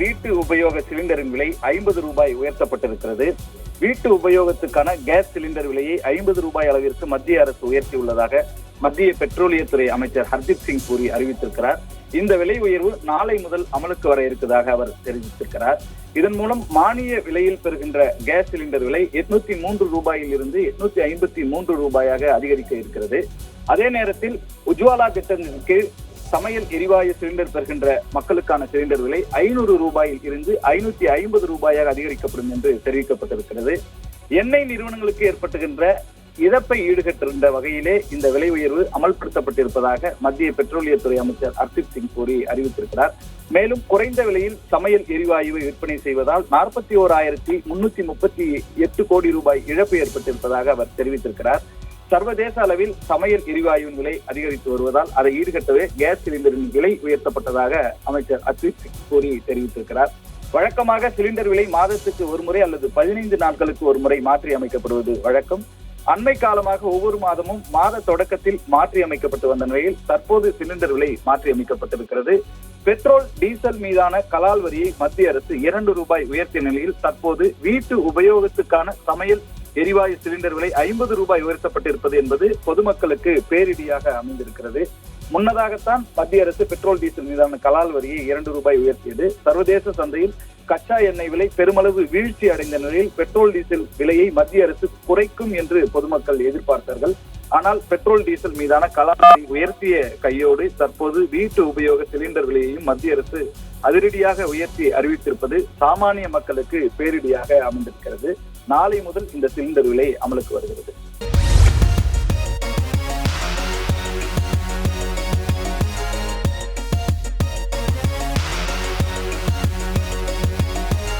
வீட்டு உபயோக சிலிண்டரின் விலை ஐம்பது ரூபாய் உயர்த்தப்பட்டிருக்கிறது. வீட்டு உபயோகத்துக்கான கேஸ் சிலிண்டர் விலையை ஐம்பது ரூபாய் அளவிற்கு மத்திய அரசு உயர்த்தியுள்ளதாக மத்திய பெட்ரோலியத்துறை அமைச்சர் ஹர்தீப் சிங் பூரி அறிவித்திருக்கிறார். இந்த விலை உயர்வு நாளை முதல் அமலுக்கு வர இருப்பதாக அவர் தெரிவித்திருக்கிறார். இதன் மூலம் மானிய விலையில் பெறுகின்ற கேஸ் சிலிண்டர் விலை எட்நூத்தி மூன்று ரூபாயில் இருந்து எட்நூத்தி ஐம்பத்தி மூன்று ரூபாயாக அதிகரிக்க இருக்கிறது. அதே நேரத்தில் உஜ்வாலா திட்டத்திற்கு சமையல் எரிவாயு சிலிண்டர் பெறுகின்ற மக்களுக்கான சிலிண்டர் விலை ஐநூறு ரூபாயில் இருந்து ஐநூத்தி ஐம்பது ரூபாயாக அதிகரிக்கப்படும் என்று தெரிவிக்கப்பட்டிருக்கிறது. எண்ணெய் நிறுவனங்களுக்கு ஏற்பட்டுகின்ற இழப்பை ஈடுகட்டிருந்த வகையிலே இந்த விலை உயர்வு அமல்படுத்தப்பட்டிருப்பதாக மத்திய பெட்ரோலியத்துறை அமைச்சர் ஹர்தீப் சிங் பூரி அறிவித்திருக்கிறார். மேலும் குறைந்த விலையில் சமையல் எரிவாயுவை விற்பனை செய்வதால் நாற்பத்தி ஓராயிரத்தி முன்னூத்தி முப்பத்தி எட்டு கோடி ரூபாய் இழப்பு ஏற்பட்டிருப்பதாக அவர் தெரிவித்திருக்கிறார். சர்வதேச அளவில் சமையல் எரிவாயுவின் விலை அதிகரித்து வருவதால் அதை ஈடுகட்டவே கேஸ் சிலிண்டரின் விலை உயர்த்தப்பட்டதாக அமைச்சர் ஹர்தீப் கூறி தெரிவித்திருக்கிறார். வழக்கமாக சிலிண்டர் விலை மாதத்துக்கு ஒரு முறை அல்லது பதினைந்து நாட்களுக்கு ஒரு முறை மாற்றி அமைக்கப்படுவது வழக்கம். அண்மை காலமாக ஒவ்வொரு மாதமும் மாத தொடக்கத்தில் மாற்றி அமைக்கப்பட்டு வந்த நிலையில் தற்போது சிலிண்டர் விலை மாற்றி அமைக்கப்பட்டிருக்கிறது. பெட்ரோல் டீசல் மீதான கலால் வரியை மத்திய அரசு இரண்டு ரூபாய் உயர்த்திய நிலையில் தற்போது வீட்டு உபயோகத்துக்கான சமையல் எரிவாயு சிலிண்டர் விலை ஐம்பது ரூபாய் உயர்த்தப்பட்டிருப்பது என்பது பொதுமக்களுக்கு பேரிடியாக அமைந்திருக்கிறது. முன்னதாகத்தான் மத்திய அரசு பெட்ரோல் டீசல் மீதான கலால் வரியை இரண்டு ரூபாய் உயர்த்தியது. சர்வதேச சந்தையில் கச்சா எண்ணெய் விலை பெருமளவு வீழ்ச்சி அடைந்த நிலையில் பெட்ரோல் டீசல் விலையை மத்திய அரசு குறைக்கும் என்று பொதுமக்கள் எதிர்பார்த்தார்கள். ஆனால் பெட்ரோல் டீசல் மீதான கலால் வரி உயர்த்திய கையோடு தற்போது வீட்டு உபயோக சிலிண்டர் விலையையும் மத்திய அரசு அதிரடியாக உயர்த்தி அறிவித்திருப்பது சாமானிய மக்களுக்கு பேரிடியாக அமைந்திருக்கிறது. நாளை முதல் இந்த சிலிண்டர் விலை அமலுக்கு வருகிறது.